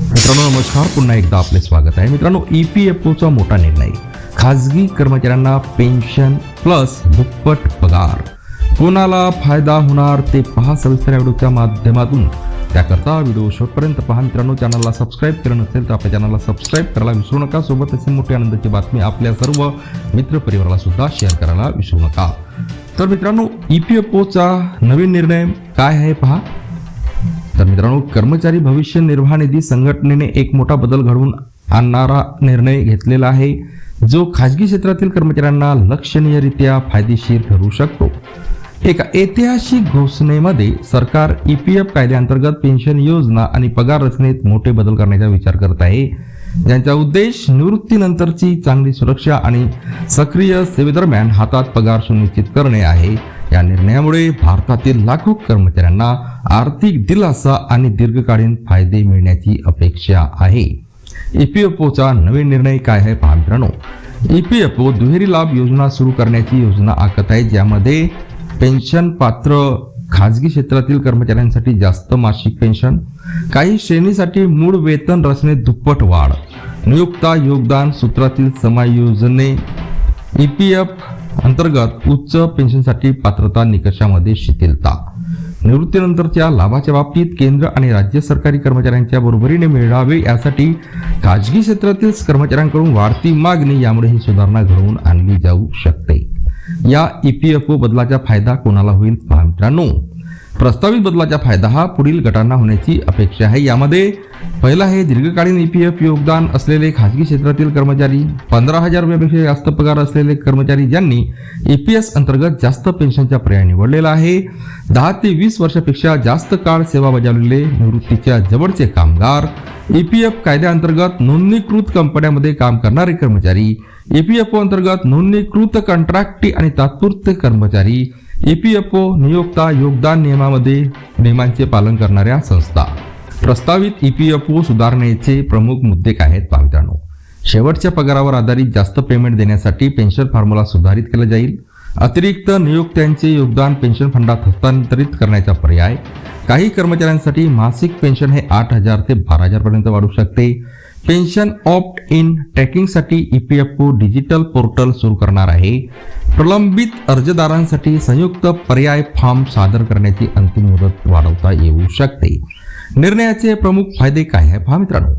मित्रांनो नमस्कार. पुन्हा एकदा आपले स्वागत आहे. मित्रांनो ई पी एफ ओचा मोठा निर्णय. खाजगी कर्मचाऱ्यांना पेन्शन प्लस दुप्पट पगार. कोणाला फायदा होणार ते पहा सविस्तर या व्हिडिओच्या माध्यमातून. त्याकरता व्हिडिओ शेवटपर्यंत पहा. मित्रांनो चॅनलला सबस्क्राईब केलं नसेल तर आपल्या चॅनलला सबस्क्राईब करायला विसरू नका. सोबत अशी मोठी आनंदाची बातमी आपल्या सर्व मित्रपरिवाराला सुद्धा शेअर करायला विसरू नका. तर मित्रांनो ई पी एफ ओचा नवीन निर्णय काय आहे पहा. तर मित्रांनो कर्मचारी भविष्य निर्वाह निधी संघटनेने एक मोठा बदल घडवून आणणारा निर्णय घेतलेला आहे जो खाजगी क्षेत्रातील कर्मचाऱ्यांना लक्षणीयरित्या फायदेशीर ठरू शकतो. एका ऐतिहासिक घोषणेमध्ये सरकार ई पी एफ कायद्याअंतर्गत पेन्शन योजना आणि पगार रचनेत मोठे बदल करण्याचा विचार करत आहे. ज्यांचा उद्देश निवृत्तीनंतरची चांगली सुरक्षा आणि सक्रिय सेवेदरम्यान हातात पगार सुनिश्चित करणे आहे. या निर्णयामुळे भारतातील लाखो कर्मचाऱ्यांना आर्थिक दिलासा आणि दीर्घकालीन फायदे मिळण्याची अपेक्षा आहे. ईपीएफओचा नवीन निर्णय काय आहे पहा मित्रांनो. ईपीएफओ दुहेरी लाभ योजना सुरू करण्याची योजना आखत आहे ज्यामध्ये पेन्शन पात्र खाजगी क्षेत्रातील कर्मचाऱ्यांसाठी जास्त मासिक पेन्शन काही श्रेणीसाठी मूळ वेतन रचनेत दुप्पट वाढ नियुक्ता योगदान सूत्रातील समायोजने ईपीएफ अंतर्गत उच्च पेन्शनसाठी पात्रता निकषामध्ये शिथिलता. निवृत्तीनंतरच्या लाभाच्या बाबतीत केंद्र आणि राज्य सरकारी कर्मचाऱ्यांच्या बरोबरीने मिळावे यासाठी खाजगी क्षेत्रातील कर्मचाऱ्यांकडून वाढती मागणी यामुळे ही सुधारणा घडवून आणली जाऊ शकते. या ई पी एफ ओ बदलाचा फायदा कोणाला होईल पहा मित्रांनो. प्रस्तावित बदलाचा फायदा हा पुढील गटांना होण्याची अपेक्षा आहे. यामध्ये पहिला आहे दीर्घकालीन ई पी एफ योगदान असलेले खाजगी क्षेत्रातील कर्मचारी पंधरा हजार रुपयापेक्षा जास्त पगार असलेले कर्मचारी ज्यांनी ए पी एस अंतर्गत जास्त पेन्शनचा पर्याय निवडलेला आहे. दहा ते वीस वर्षापेक्षा जास्त काळ सेवा बजावलेले निवृत्तीच्या जवळचे कामगार ई पी एफ कायद्याअंतर्गत नोंदणीकृत कंपन्यांमध्ये काम करणारे कर्मचारी ईपीएफओ अंतर्गत नोंदणीकृत कंत्राटी आणि तात्पुरते कर्मचारी ईपीएफओ नियोक्ता योगदान नियमामध्ये नियमांचे पालन करणाऱ्या संस्था. प्रस्तावित ईपीएफओ सुधारणेचे प्रमुख मुद्दे काय आहेत पहा शेवटच्या पगारावर आधारित जास्त पेमेंट देण्यासाठी पेन्शन फॉर्म्युला सुधारित केला जाईल. अतिरिक्त नियोक्त्यांचे योगदान पेन्शन फंडात हस्तांतरित करण्याचा पर्याय. काही कर्मचाऱ्यांसाठी मासिक पेन्शन हे आठ हजार ते बारा हजारपर्यंत वाढू शकते. Pension opt in ट्रॅकिंगसाठी E P F O digital portal सुरू करणार आहे. प्रलंबित अर्जदारांसाठी संयुक्त पर्याय फॉर्म सादर करण्याची अंतिम मुदत वाढवता येऊ शकते. निर्णयाचे प्रमुख फायदे काय आहे पहा मित्रांनो.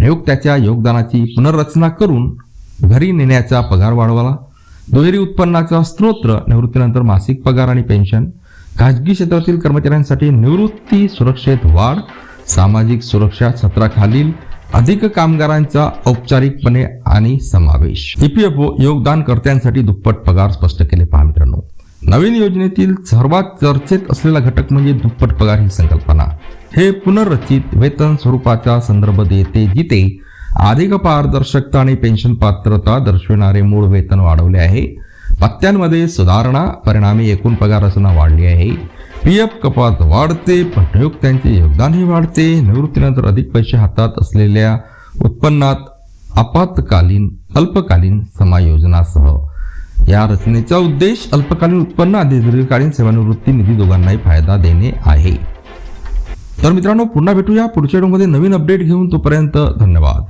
नियुक्त्याच्या योगदानाची पुनर्रचना करून घरी नेण्याचा पगार वाढवावा. दुहेरी उत्पन्नाचा स्त्रोत्र निवृत्तीनंतर मासिक पगार आणि पेन्शन. खाजगी क्षेत्रातील कर्मचाऱ्यांसाठी निवृत्ती सुरक्षेत वाढ. सामाजिक सुरक्षा सत्राखालील अधिक कामगारांचा औपचारिकपणे आणि समावेश. ईपीएफओ योगदानकर्त्यांसाठी दुप्पट पगार स्पष्ट केले पहा मित्रांनो. नवीन योजनेतील सर्वात चर्चेत असलेला घटक म्हणजे दुप्पट पगार ही संकल्पना. हे पुनर्रचित वेतन स्वरूपाचा संदर्भ देते जिथे अधिक पारदर्शकता आणि पेन्शन पात्रता दर्शविणारे मूळ वेतन वाढवले आहे. पत्त्यांमध्ये सुधारणा परिणामी एकूण पगार रचना वाढली आहे. पीएफ कपात वाढते पण नियुक्त्यांचे योगदानही वाढते. निवृत्तीनंतर अधिक पैसे हातात असलेल्या उत्पन्नात आपत्कालीन अल्पकालीन समायोजनासह. या रचनेचा उद्देश अल्पकालीन उत्पन्न आणि दीर्घकालीन सेवानिवृत्ती निधी दोघांनाही फायदा देणे आहे. तर मित्रांनो पुन्हा भेटूया. पुढच्या व्हिडिओमध्ये नवीन अपडेट घेऊन तोपर्यंत धन्यवाद.